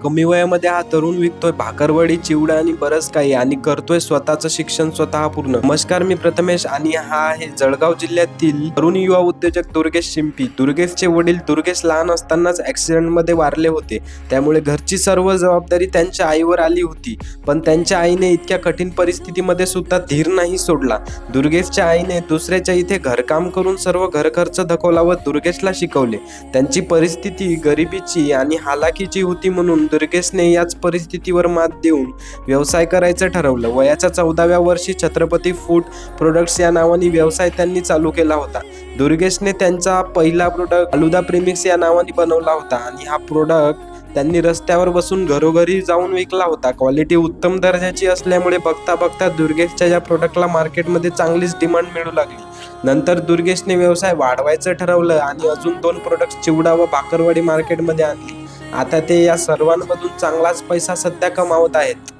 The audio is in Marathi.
कमी वयामध्ये हा तरुण विकतोय. भाकरवडी चिवडा आणि बरंच काही. आणि करतोय स्वतःचं शिक्षण स्वतः पूर्ण. नमस्कार मी प्रथमेश आणि हा आहे जळगाव जिल्ह्यातील तरुण युवा उद्योजक दुर्गेश शिंपी. दुर्गेशचे वडील दुर्गेश लहान असतानाच ऍक्सिडेंटमध्ये वारले होते. त्यामुळे घरची सर्व जबाबदारी त्यांच्या आईवर आली होती. पण त्यांच्या आईने इतक्या कठीण परिस्थितीमध्ये सुद्धा धीर नाही सोडला. दुर्गेशच्या आईने दुसऱ्याच्या इथे घरकाम करून सर्व घरखर्च धकवला व दुर्गेशला शिकवले. त्यांची परिस्थिती गरिबीची आणि हालाकीची होती म्हणून दुर्गेशने याच परिस्थितीवर मात देऊन व्यवसाय करायचं ठरवलं. वयाच्या चौदाव्या वर्षी छत्रपती फूड प्रोडक्ट्स या नावाने व्यवसाय त्यांनी चालू केला होता. दुर्गेशने त्यांचा पहिला प्रोडक्ट आलुदा प्रेमिक्स या नावाने बनवला होता आणि हा प्रोडक्ट त्यांनी रस्त्यावर बसून घरोघरी जाऊन विकला होता. क्वालिटी उत्तम दर्जाची असल्यामुळे बघता बघता दुर्गेशच्या या प्रोडक्टला मार्केटमध्ये चांगलीच डिमांड मिळू लागली. नंतर दुर्गेशने व्यवसाय वाढवायचं ठरवलं आणि अजून दोन प्रोडक्ट चिवडा व भाकरवाडी मार्केटमध्ये आणली. आता ते या सर्वांमधून चांगलाच पैसा सध्या कमावत आहेत.